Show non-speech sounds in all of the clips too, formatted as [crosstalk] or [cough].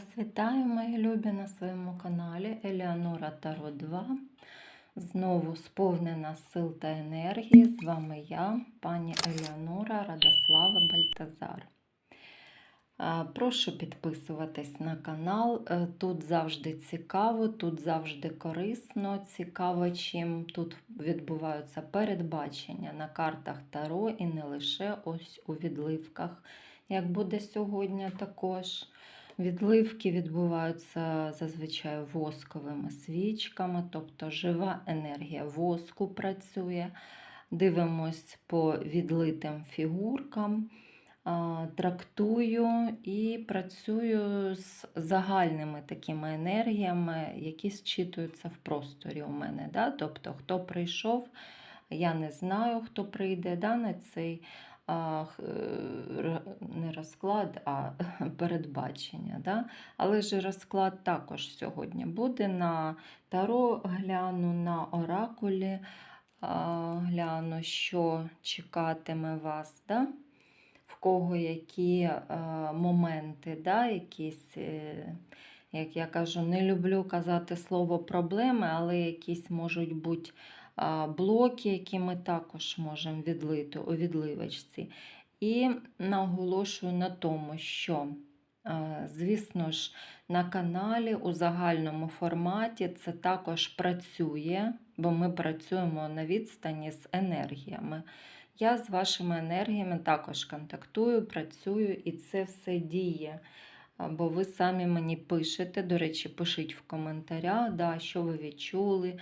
Вас вітаю, мої любі, на своєму каналі Еліанора Таро 2. Знову сповнена сил та енергії. З вами я, пані Еліанора Радослава Бальтазар. Прошу підписуватись на канал. Е, Тут завжди цікаво, тут завжди корисно, цікаво, чим тут відбуваються передбачення на картах Таро і не лише ось у відливках, як буде сьогодні також. Відливки відбуваються зазвичай восковими свічками, тобто жива енергія воску працює. Дивимось по відлитим фігуркам, трактую і працюю з загальними такими енергіями, які зчитуються в просторі у мене. Да? Тобто, хто прийшов, я не знаю, хто прийде да, на цей не розклад, а [laughs] передбачення. Да? Але ж розклад також сьогодні буде на таро гляну, на оракулі гляну, що чекатиме вас. Да? В кого які е, моменти, да, якісь, е, як я кажу, не люблю казати слово проблеми, але якісь можуть бути блоки, які ми також можемо відлити у відливочці. І наголошую на тому, що, звісно ж, на каналі у загальному форматі це також працює, бо ми працюємо на відстані з енергіями. Я з вашими енергіями також контактую, працюю, і це все діє. Бо ви самі мені пишете, до речі, пишіть в коментарях, да, що ви відчули.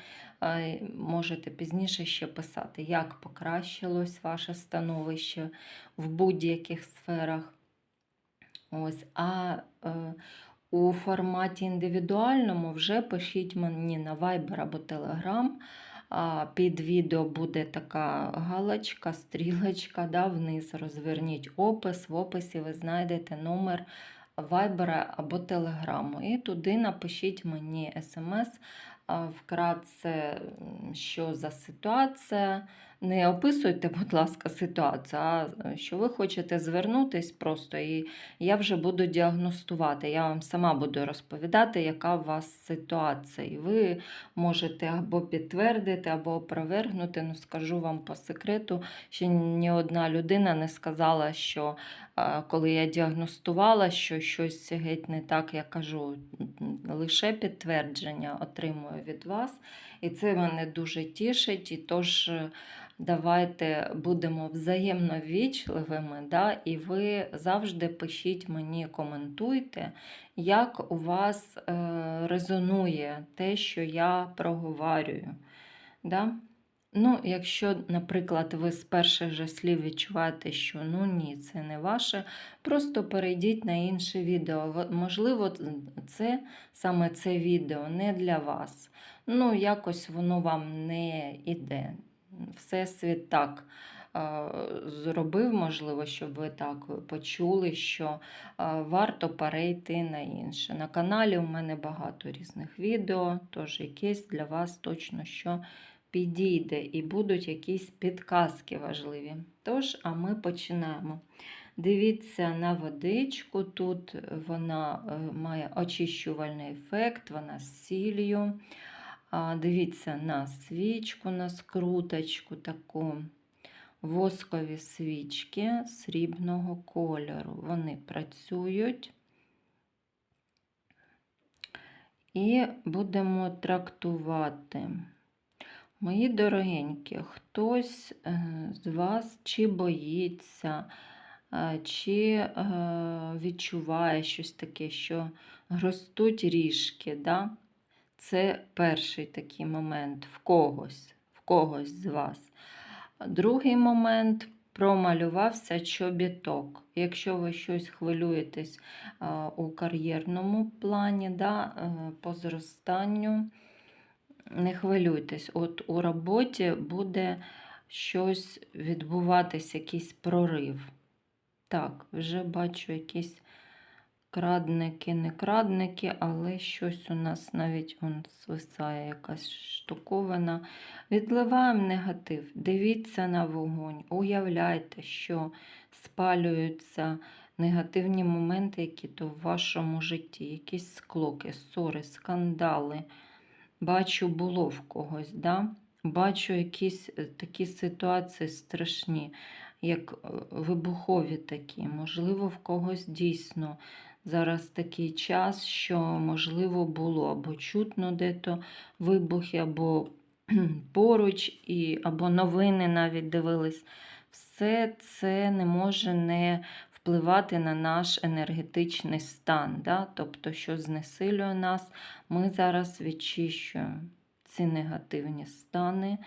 Можете пізніше ще писати, як покращилось ваше становище в будь-яких сферах. Ось, а е, у форматі індивідуальному вже пишіть мені на Viber або Telegram. А під відео буде така галочка, стрілочка, да, вниз розверніть опис. В описі ви знайдете номер Viber або Телеграму. І туди напишіть мені смс вкратце, що за ситуація. Не описуйте, будь ласка, ситуацію, а е, що ви хочете звернутись просто, і я вже буду діагностувати. Я вам сама буду розповідати, яка у вас ситуація. І ви можете або підтвердити, або опровергнути. Ну, скажу вам по секрету, ще ні одна людина не сказала, що е, коли я діагностувала, що щось геть не так, я кажу, лише підтвердження отримую від вас. І це мене дуже тішить. І тож е, давайте будемо взаємно ввічливими, да? і ви завжди пишіть мені, коментуйте, як у вас е, резонує те, що я проговорюю. Да? Ну, якщо, наприклад, ви з перших же слів відчуваєте, що ну ні, це не ваше, просто перейдіть на інше відео. Можливо, це саме це відео не для вас. Ну, якось воно вам не іде. Всесвіт так е, зробив, можливо, щоб ви так почули, що е, варто перейти на інше. На каналі у мене багато різних відео, тож якесь для вас точно що підійде і будуть якісь підказки важливі. Тож, а ми починаємо. Дивіться на водичку, тут вона е, має очищувальний ефект, вона з сіллю. Дивіться на свічку, на скруточку таку. Воскові свічки срібного кольору. Вони працюють. І будемо трактувати. Мої дорогенькі, хтось е, з вас чи боїться, е, чи е, відчуває щось таке, що ростуть ріжки. Да? Це перший такий момент в когось, в когось з вас. Другий момент промалювався чобіток. Якщо ви щось хвилюєтесь у кар'єрному плані, да, е, по зростанню, не хвилюйтесь. От у роботі буде щось відбуватись, якийсь прорив. Так, вже бачу якісь крадники, не крадники, але щось у нас навіть он свисає якась штуковина. Відливаємо негатив, дивіться на вогонь, уявляйте, що спалюються негативні моменти, які то в вашому житті, якісь склоки, ссори, скандали. Бачу, було в когось, да? бачу якісь е, такі ситуації страшні, як е, вибухові такі. Можливо, в когось дійсно зараз такий час, що, можливо, було або чутно де-то вибухи, або [clears throat] поруч, і, або новини навіть дивились. Все це не може не впливати на наш енергетичний стан. Да? Тобто, що знесилює нас, ми зараз відчищуємо ці негативні стани,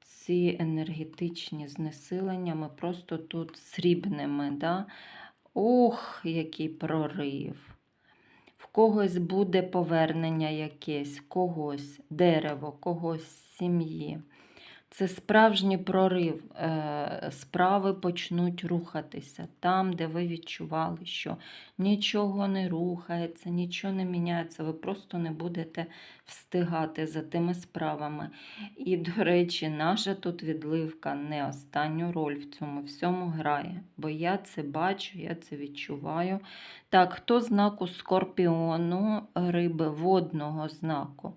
ці енергетичні знесилення. Ми просто тут срібними. Да? Ох, який прорив! В когось буде повернення якесь, когось, дерево, когось сім'ї. Це справжній прорив. Е, Справи почнуть рухатися там, де ви відчували, що нічого не рухається, нічого не міняється. Ви просто не будете встигати за тими справами. І, до речі, наша тут відливка не останню роль в цьому всьому грає. Бо я це бачу, я це відчуваю. Так, хто знаку скорпіону, риби водного знаку?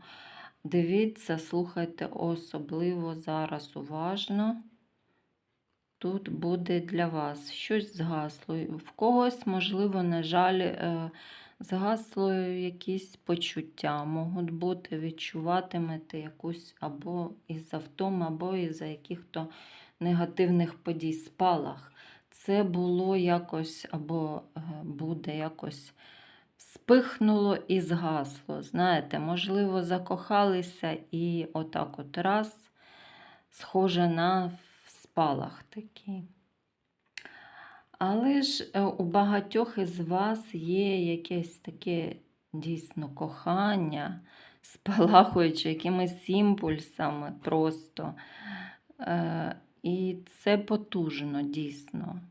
Дивіться, слухайте особливо зараз уважно. Тут буде для вас щось згасло. В когось, можливо, на жаль, е, згасло якісь почуття. Можуть бути, відчуватимете якусь або із-за втоми, або із-за яких-то негативних подій, спалах. Це було якось або е, буде якось спихнуло і згасло. Знаєте, можливо, закохалися і отак от раз, схоже на спалах такий. Але ж е, у багатьох із вас є якесь таке дійсно кохання, [laughs] спалахуючи якимись імпульсами просто. Е, І це потужно, дійсно.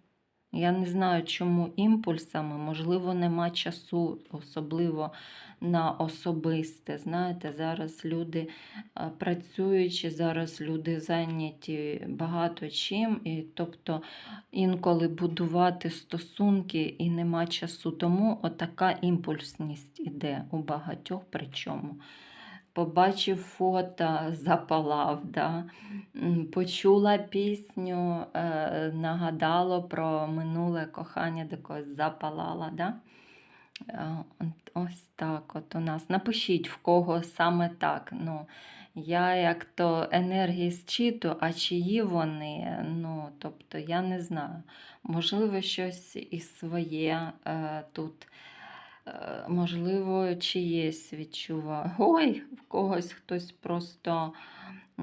Я не знаю, чому імпульсами, можливо, нема часу, особливо на особисте. Знаєте, зараз люди е, працюючи, зараз люди зайняті багато чим, і тобто інколи будувати стосунки і нема часу. Тому отака імпульсність іде у багатьох причому. Побачив фото, запалав, да? Почула пісню, е, нагадало про минуле кохання, до когось запалала. Да? Е, Ось так от у нас. Напишіть, в кого саме так. Ну, я як то енергії зчиту, а чиї вони, ну, тобто я не знаю. Можливо, щось і своє е, тут. Е, Можливо, чиєсь відчуваю. [laughs] Ой, в когось хтось просто. е,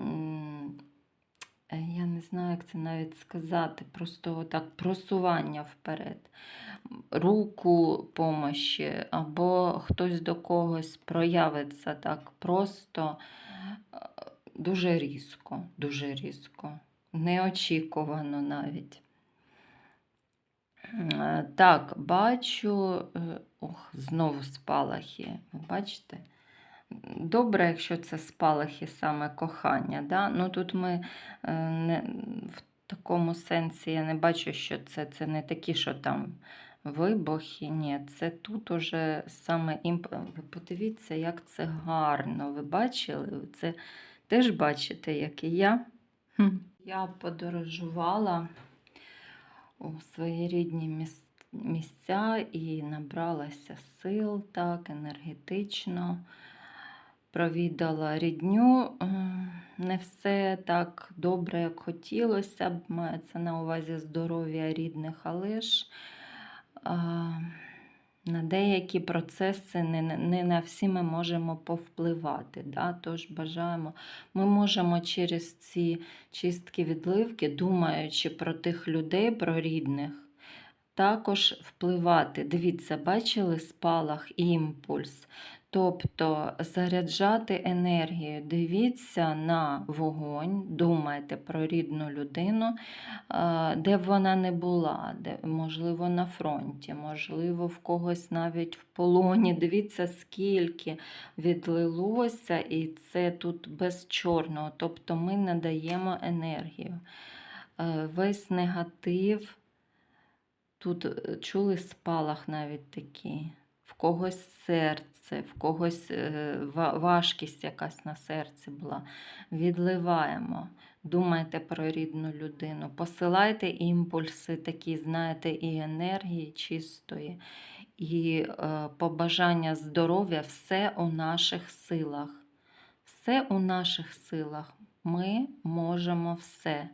Я не знаю, як це навіть сказати. Просто так просування вперед. Руку помощі, або хтось до когось проявиться так просто е, дуже різко, дуже різко, неочікувано навіть. Е, Так, бачу, е, ох, знову спалахи. Ви бачите? Добре, якщо це спалахи саме кохання. Да? Ну, тут ми е, не, в такому сенсі я не бачу, що це, це не такі, що там вибухи. Ні, це тут уже саме імп... Ви подивіться, як це гарно. Ви бачили? Це теж бачите, як і я. Хм. Я подорожувала у свої рідні місця і набралася сил так, енергетично. Провідала рідню. Не все так добре, як хотілося б. Мається на увазі здоров'я рідних, але ж а, на деякі процеси не, не на всі ми можемо повпливати. Да? Тож бажаємо, ми можемо через ці чистки відливки, думаючи про тих людей, про рідних, також впливати. Дивіться, бачили спалах і імпульс. Тобто заряджати енергію, дивіться на вогонь, думайте про рідну людину, де б вона не була, де, можливо, на фронті, можливо, в когось навіть в полоні. Дивіться, скільки відлилося, і це тут без чорного. Тобто ми надаємо енергію. Е, Весь негатив Тут е, чули спалах навіть такий. В когось серце, в когось е, важкість якась на серці була. Відливаємо. Думайте про рідну людину. Посилайте імпульси, такі, знаєте, і енергії чистої, і е, побажання здоров'я все у наших силах. Все у наших силах. Ми можемо все.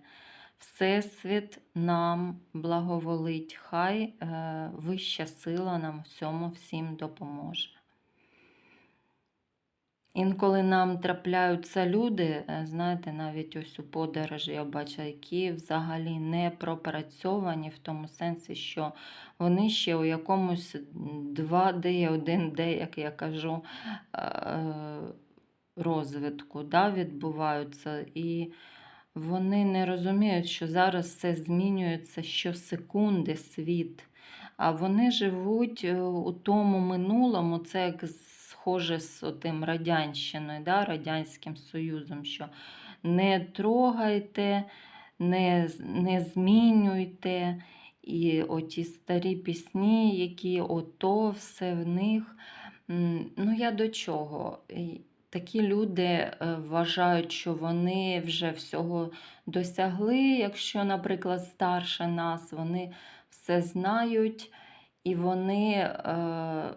Всесвіт нам благоволить, хай е, вища сила нам в цьому всім допоможе. Інколи нам трапляються люди, е, знаєте, навіть ось у подорожі я бачила, які взагалі не пропрацьовані в тому сенсі, що вони ще у якомусь 2D, 1D, як я кажу, е, розвитку да, відбуваються. І вони не розуміють, що зараз все змінюється щосекунди світ. А вони живуть е, у тому минулому, це як схоже з тим Радянщиною, да, Радянським Союзом, що не трогайте, не, не змінюйте. І оті старі пісні, які ото все в них. Ну, я до чого? Такі люди е, вважають, що вони вже всього досягли. Якщо, наприклад, старше нас, вони все знають і вони е,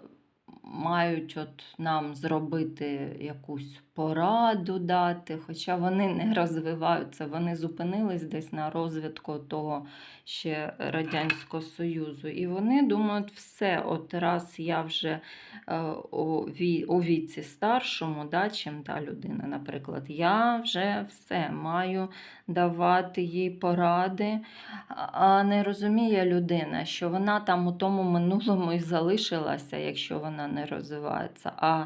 мають от нам зробити якусь пораду дати, хоча вони не розвиваються, вони зупинились десь на розвитку того ще Радянського Союзу. І вони думають, все, от раз я вже е, у, ві, у віці старшому, да, чим та людина, наприклад, я вже все маю давати їй поради, а не розуміє людина, що вона там у тому минулому і залишилася, якщо вона не розвивається. А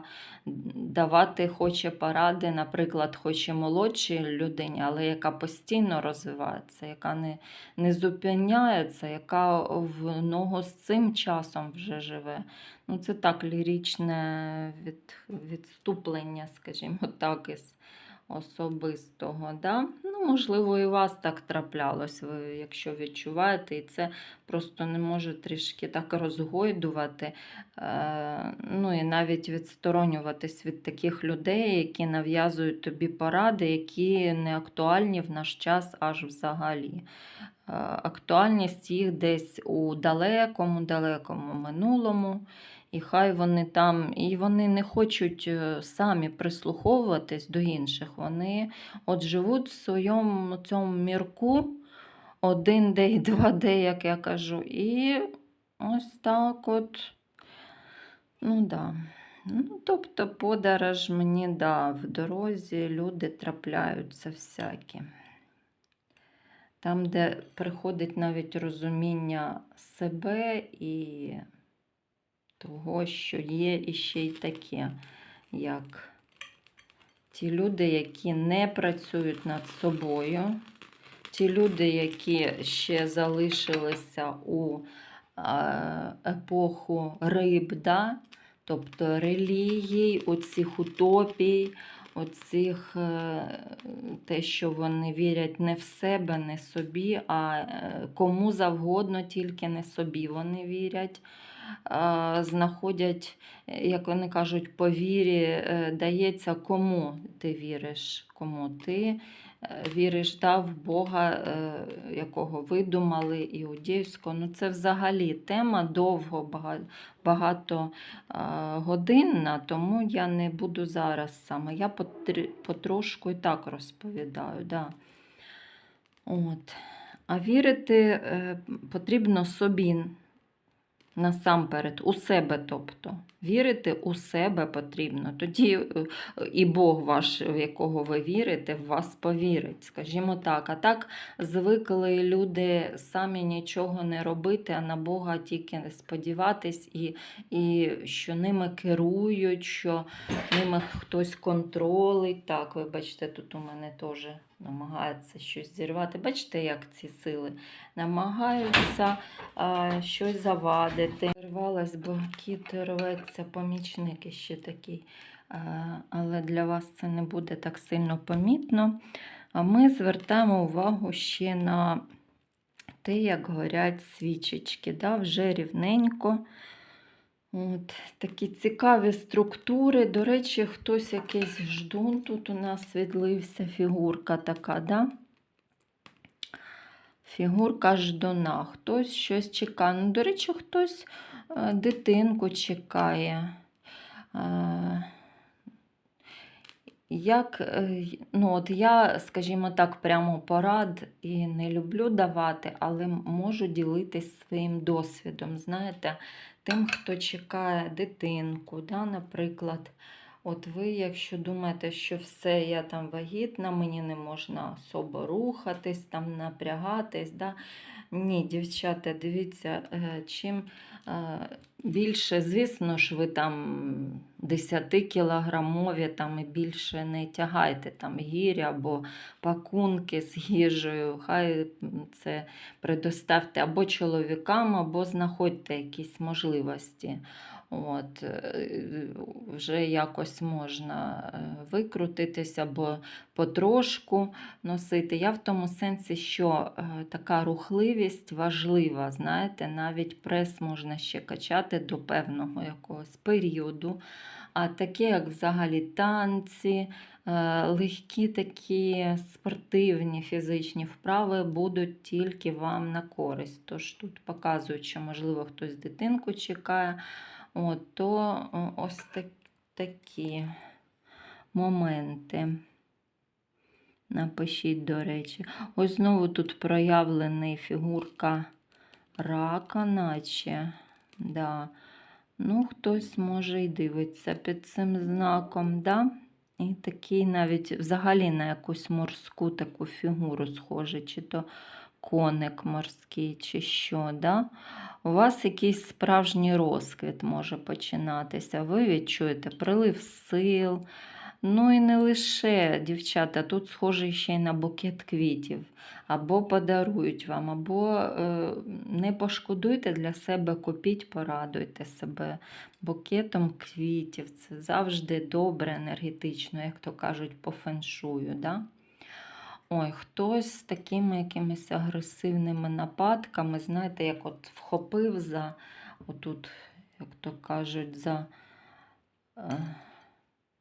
давати хоче поради, наприклад, хоче молодшій людині, але яка постійно розвивається, яка не, не зупиняється, яка в ногу з цим часом вже живе. Ну, це так лірічне від, відступлення, скажімо так, із особистого. Да? Можливо, і вас так траплялось, ви, якщо відчуваєте, і це просто не може трішки так розгойдувати. Е, ну і навіть відсторонюватись від таких людей, які нав'язують тобі поради, які не актуальні в наш час аж взагалі. Е, Актуальність їх десь у далекому, далекому минулому. І хай вони там, і вони не хочуть е, самі прислуховуватись до інших. Вони от живуть в своєму цьому мірку, один день, [laughs] два день, як я кажу. І ось так от. Ну да. Ну, тобто, подорож мені да, в дорозі люди трапляються всякі. Там, де приходить навіть розуміння себе і того, що є іще й таке, як ті люди, які не працюють над собою, ті люди, які ще залишилися у е, епоху риб, да? тобто релігій, оцих утопій, оцих, е, те, що вони вірять не в себе, не собі, а е, кому завгодно, тільки не собі вони вірять. Знаходять, як вони кажуть, по вірі е, дається кому ти віриш, кому ти е, віриш да, в Бога, е, якого видумали, іудейського. Ну, це взагалі тема довго, багато годинна, тому я не буду зараз саме. Я потрошку і так розповідаю. Да. От. А вірити потрібно собі насамперед, у себе, тобто. Вірити у себе потрібно. Тоді е, і Бог ваш, в якого ви вірите, в вас повірить. Скажімо так. А так звикли люди самі нічого не робити, а на Бога тільки сподіватись, і, і що ними керують, що ними хтось контролить. Так, ви бачите, тут у мене теж намагається щось зірвати. Бачите, як ці сили намагаються а, щось завадити. Рвалась, бо кіт рветься, помічник ще такий. А, але для вас це не буде так сильно помітно. А ми звертаємо увагу ще на те, як горять свічечки, да? вже рівненько. От, такі цікаві структури. До речі, хтось якийсь ждун. Тут у нас світлився фігурка така, да? Фігурка ждуна. Хтось щось чекає. Ну, до речі, хтось е, дитинку чекає. Е, Як, е, ну, от я, скажімо так, прямо порад і не люблю давати, але можу ділитись своїм досвідом. Знаєте, тим, хто чекає дитинку, да, наприклад. От ви, якщо думаєте, що все, я там вагітна, мені не можна особо рухатись, там напрягатись. Да? Ні, дівчата, дивіться, е, чим більше, звісно ж, ви там 10 кілограмові там і більше не тягайте там гірі або пакунки з їжею. Хай це предоставте або чоловікам, або знаходьте якісь можливості. От, е, вже якось можна е, викрутитися або потрошку носити. Я в тому сенсі, що е, така рухливість важлива. Знаєте, навіть прес можна ще качати до певного якогось періоду. А таке, як взагалі танці, легкі такі спортивні фізичні вправи будуть тільки вам на користь. Тож тут показують, що, можливо, хтось дитинку чекає. От, то ось так, такі моменти. Напишіть, до речі. Ось знову тут проявлений фігурка рака, наче. Да. Ну, хтось може і дивиться під цим знаком, да? І такий навіть взагалі на якусь морську таку фігуру схожий, чи то коник морський, чи що. Да? У вас якийсь справжній розквіт може починатися. Ви відчуєте прилив сил. Ну і не лише, дівчата, тут схожий ще й на букет квітів. Або подарують вам, або е, не пошкодуйте для себе, купіть, порадуйте себе букетом квітів. Це завжди добре, енергетично, як то кажуть, по феншую. Да? Ой, хтось з такими якимись агресивними нападками, знаєте, як от вхопив за, отут, як то кажуть, за е,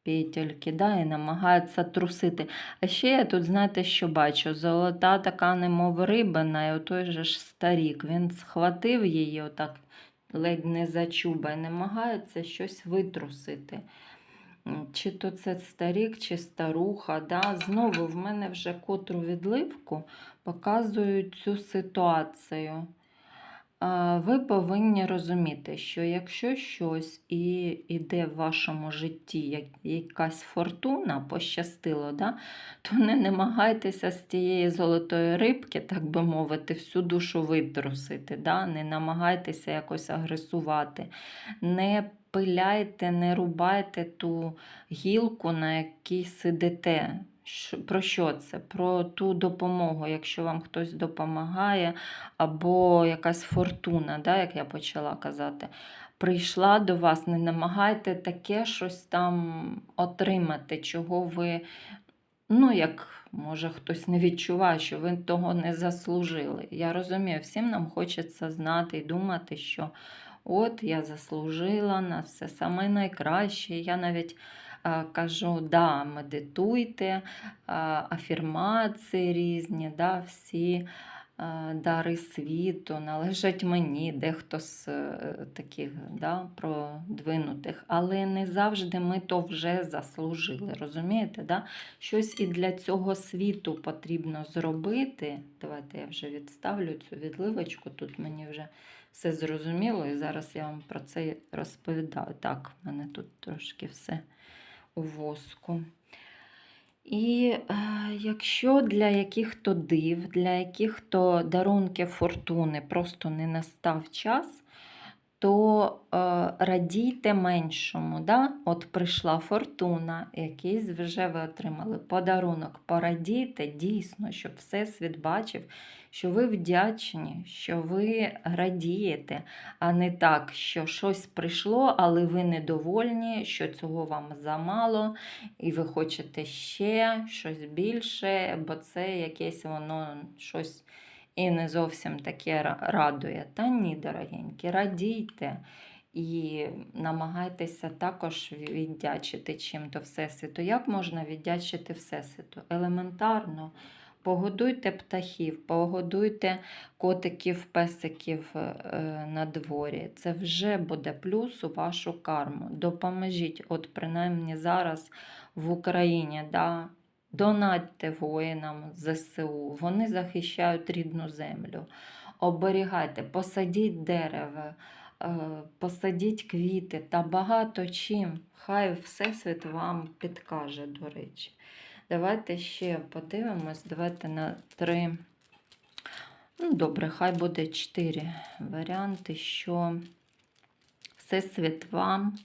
петельки, да, і намагається трусити. А ще я тут, знаєте, що бачу? Золота така, немов рибина, і отой же ж старік. Він схватив її отак ледь не за чуба і намагається щось витрусити. Чи то це старік, чи старуха. Да? Знову в мене вже котру відливку показують цю ситуацію. Ви повинні розуміти, що якщо щось і йде в вашому житті, як якась фортуна, пощастило, да? то не намагайтеся з тієї золотої рибки, так би мовити, всю душу витрусити. Да? Не намагайтеся якось агресувати. Не пиляйте, не рубайте ту гілку, на якій сидите. Про що це? Про ту допомогу, якщо вам хтось допомагає, або якась фортуна, да, як я почала казати, прийшла до вас, не намагайте таке щось там отримати, чого ви, ну, як може хтось не відчуває, що ви того не заслужили. Я розумію, всім нам хочеться знати і думати, що от я заслужила на все саме найкраще. Я навіть а, кажу, да, медитуйте, а, афірмації різні, да, всі а, дари світу належать мені, дехто з е, таких да, продвинутих, але не завжди ми то вже заслужили. Розумієте? Да? Щось і для цього світу потрібно зробити. Давайте я вже відставлю цю відливочку, тут мені вже все зрозуміло, і зараз я вам про це розповідаю. Так, в мене тут трошки все у воску. І е, якщо для яких-то див, для яких-то дарунки фортуни просто не настав час, то е, радійте меншому. Да? От прийшла фортуна, якийсь вже ви отримали подарунок. Порадійте дійсно, щоб Всесвіт бачив, що ви вдячні, що ви радієте, а не так, що щось прийшло, але ви недовольні, що цього вам замало, і ви хочете ще щось більше, бо це якесь воно щось і не зовсім таке радує. Та ні, дорогенькі, радійте і намагайтеся також віддячити чим-то Всесвіту. Як можна віддячити Всесвіту? Елементарно. Погодуйте птахів, погодуйте котиків, песиків е, на дворі. Це вже буде плюс у вашу карму. Допоможіть, от принаймні зараз в Україні. Да? Донатьте воїнам ЗСУ, вони захищають рідну землю. Оберігайте, посадіть дерево, е, посадіть квіти та багато чим. Хай Всесвіт вам підкаже, до речі. Давайте ще подивимось. Давайте на три. Ну, добре, хай буде чотири варіанти, що Всесвіт вам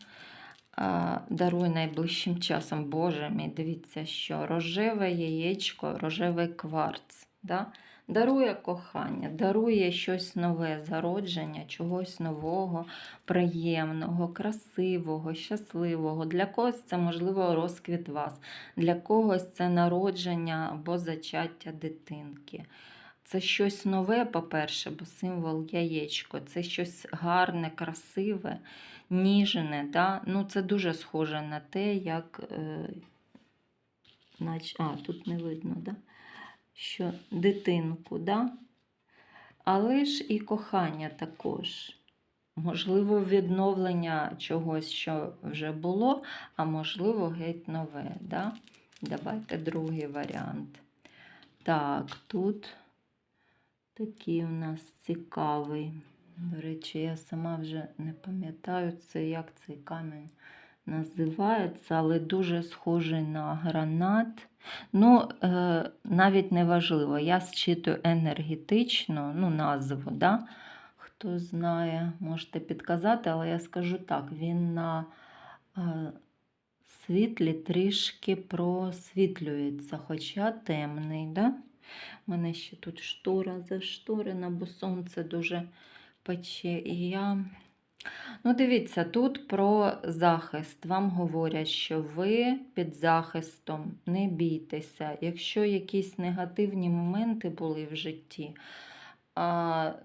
а, дарує найближчим часом. Боже мій, дивіться, що рожеве яєчко, рожевий кварц. Да? Дарує кохання, дарує щось нове, зародження, чогось нового, приємного, красивого, щасливого. Для когось це, можливо, розквіт вас, для когось це народження або зачаття дитинки. Це щось нове, по-перше, бо символ яєчко, це щось гарне, красиве, ніжне. Да? Ну, це дуже схоже на те, як. Е, нач... А, тут не видно, да? що дитинку, да? але ж і кохання також. Можливо, відновлення чогось, що вже було, а можливо, геть нове. Да? Давайте другий варіант. Так, тут такий у нас цікавий. До речі, я сама вже не пам'ятаю, це як цей камінь називається, але дуже схожий на гранат. Ну, е, навіть не важливо. Я зчитую енергетично, ну, назву, да? хто знає, можете підказати, але я скажу так: він на е, світлі трішки просвітлюється, хоча темний. Да? У мене ще тут штора зашторена, бо сонце дуже пече. І я. Ну, дивіться, тут про захист. Вам говорять, що ви під захистом, не бійтеся. Якщо якісь негативні моменти були в житті,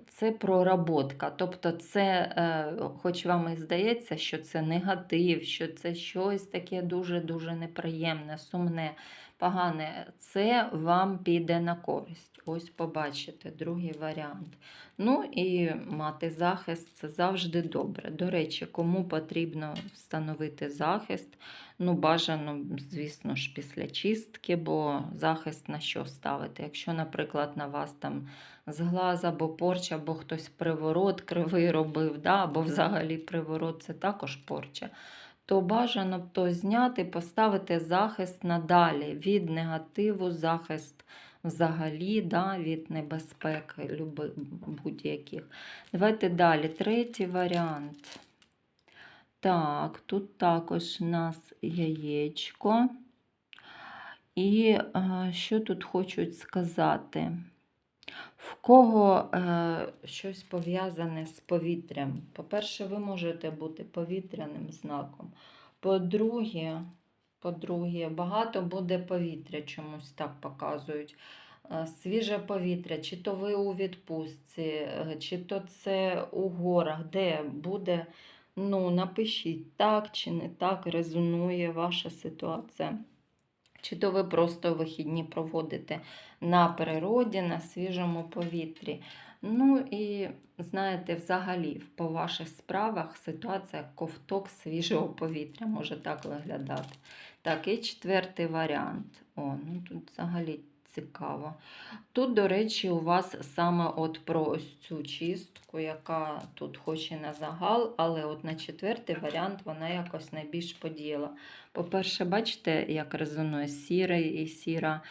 це проработка. Тобто, це, е, хоч вам і здається, що це негатив, що це щось таке дуже-дуже неприємне, сумне, погане, це вам піде на користь. Ось побачите, другий варіант. Ну і мати захист це завжди добре. До речі, кому потрібно встановити захист, ну бажано, звісно ж, після чистки, бо захист на що ставити? Якщо, наприклад, на вас там зглаз або порча, або хтось приворот кривий робив, да? або взагалі приворот це також порча. То бажано б то зняти, поставити захист надалі від негативу, захист взагалі да, від небезпек будь-яких. Давайте далі. Третій варіант. Так, тут також у нас яєчко. І е, що тут хочуть сказати? В кого е, щось пов'язане з повітрям? По-перше, ви можете бути повітряним знаком. По-друге, по-друге, багато буде повітря, чомусь так показують. Е, Свіже повітря, чи то ви у відпустці, е, чи то це у горах, де буде, ну, напишіть так чи не так резонує ваша ситуація. Чи то ви просто вихідні проводите на природі, на свіжому повітрі. Ну і знаєте, взагалі, по ваших справах ситуація ковток свіжого повітря може так виглядати. Так, і четвертий варіант. О, ну тут взагалі цікаво. Тут, до речі, у вас саме от про ось цю чистку, яка тут хоч і на загал, але от на четвертий варіант вона якось найбільш подіяла. По-перше, бачите, як резонує сірий і сіра.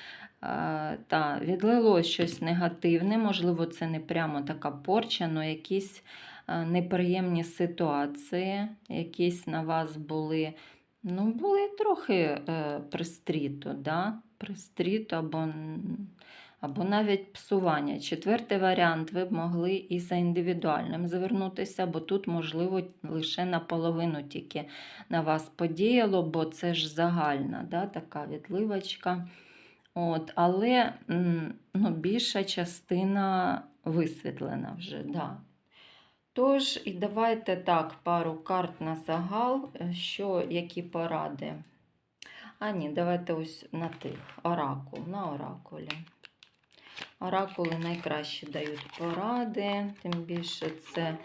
Та, відлило щось негативне, можливо, це не прямо така порча, але якісь неприємні ситуації, якісь на вас були, ну, були трохи е, пристріто, да? пристріто або, або навіть псування. Четвертий варіант, ви б могли і за індивідуальним звернутися, бо тут, можливо, лише наполовину тільки на вас подіяло, бо це ж загальна да, така відливочка. От, але ну, більша частина висвітлена вже. Да. Тож, і давайте так, пару карт на загал, е, що, які поради. А ні, давайте ось на тих. Оракул, на оракулі. Оракули найкраще дають поради, тим більше це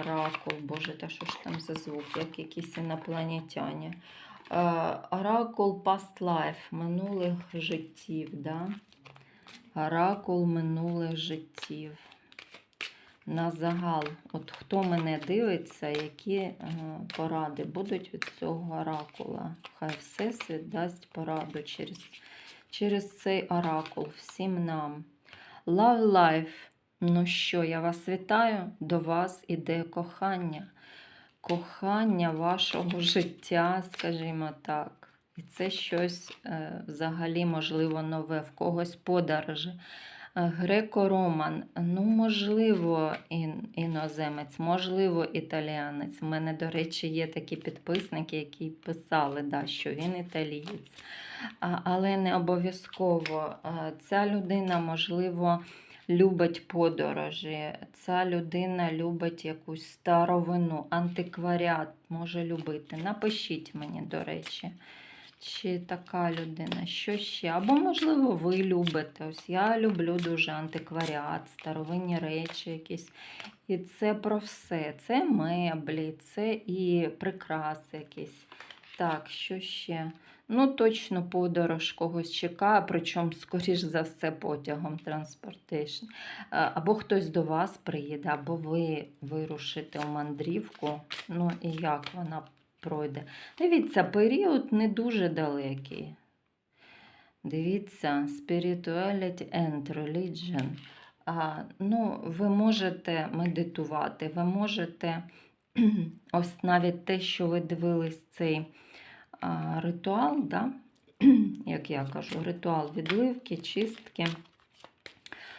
оракул. Боже, та що ж там за звук, як якісь інопланетяні. Е, Оракул past life, минулих життів. Да? Оракул минулих життів. На загал. От хто мене дивиться, які е, поради будуть від цього оракула. Хай Всесвіт дасть пораду через, через цей оракул всім нам. Love Life. Ну що, я вас вітаю. До вас іде кохання. Кохання вашого [laughs] життя, скажімо так. І це щось е, взагалі, можливо, нове, в когось подорожі. Греко-роман, ну, можливо, ін- іноземець, можливо, італіянець. У мене, до речі, є такі підписники, які писали, да, що він італієць. Але не обов'язково. Ця людина, можливо, любить подорожі. Ця людина любить якусь старовину, антикваріат може любити. Напишіть мені, до речі. Чи така людина, що ще? Або, можливо, ви любите. Ось я люблю дуже антикваріат, старовинні речі якісь. І це про все. Це меблі, це і прикраси якісь. Так, що ще? Ну, точно подорож когось чекає, причому, скоріш за все, потягом транспортейшн. Або хтось до вас приїде, або ви вирушите у мандрівку. Ну і як вона пройде. Дивіться, період не дуже далекий. Дивіться, spirituality and religion. А, ну, ви можете медитувати, ви можете [clears throat] ось навіть те, що ви дивились цей а, ритуал, да? [clears throat] як я кажу, ритуал відливки, чистки.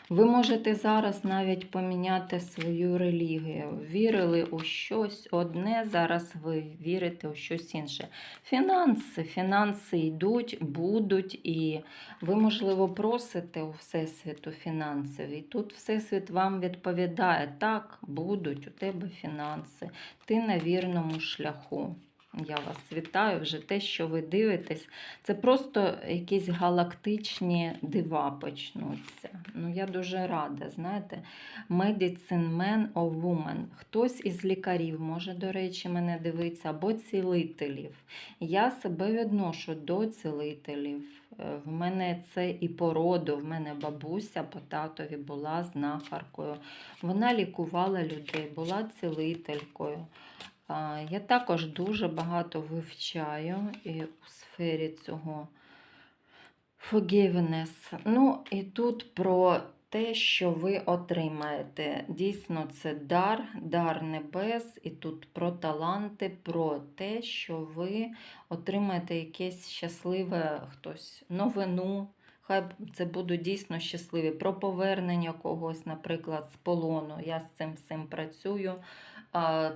Ви можете зараз навіть поміняти свою релігію. Вірили у щось одне, зараз ви вірите у щось інше. Фінанси, фінанси йдуть, будуть, і ви, можливо, просите у Всесвіту фінансів. І тут Всесвіт вам відповідає: так, будуть у тебе фінанси, ти на вірному шляху. Я вас вітаю вже те, що ви дивитесь. Це просто якісь галактичні дива почнуться. Ну, я дуже рада, знаєте. Medicine Man or Woman. Хтось із лікарів, може, до речі, мене дивиться, або цілителів. Я себе відношу до цілителів. Е, В мене це і по роду, в мене бабуся по татові була знахаркою. Вона лікувала людей, була цілителькою. Я також дуже багато вивчаю і у сфері цього forgiveness. Ну, і тут про те, що ви отримаєте. Дійсно, це дар, дар небес, і тут про таланти, про те, що ви отримаєте якесь щасливе хтось новину. Хай це будуть дійсно щасливі про повернення когось, наприклад, з полону. Я з цим всім працюю.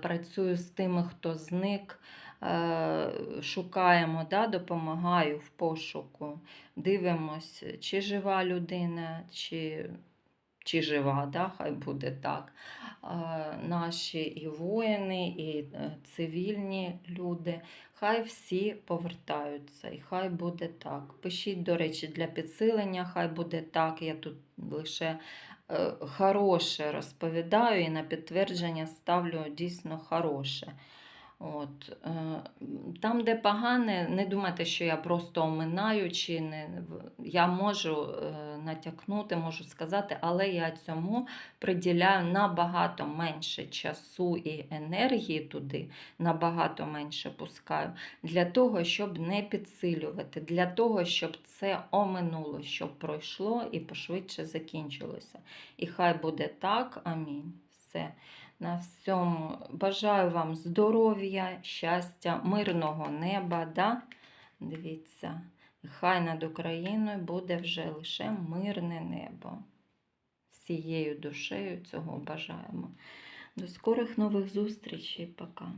Працюю з тими, хто зник. Е, Шукаємо, да, допомагаю в пошуку. Дивимось, чи жива людина, чи, чи жива, да, хай буде так. Е, Наші і воїни, і е, цивільні люди. Хай всі повертаються, і хай буде так. Пишіть, до речі, для підсилення, хай буде так. Я тут лише хороше розповідаю і на підтвердження ставлю дійсно хороше. От, е, там, де погане, не думайте, що я просто оминаю, чи не я можу е, натякнути, можу сказати, але я цьому приділяю набагато менше часу і енергії туди, набагато менше пускаю, для того, щоб не підсилювати, для того, щоб це оминуло, щоб пройшло і пошвидше закінчилося. І хай буде так. Амінь. Все. На всьому бажаю вам здоров'я, щастя, мирного неба. Да? Дивіться, хай над Україною буде вже лише мирне небо. Всією душею цього бажаємо. До скорих нових зустрічей. Пока.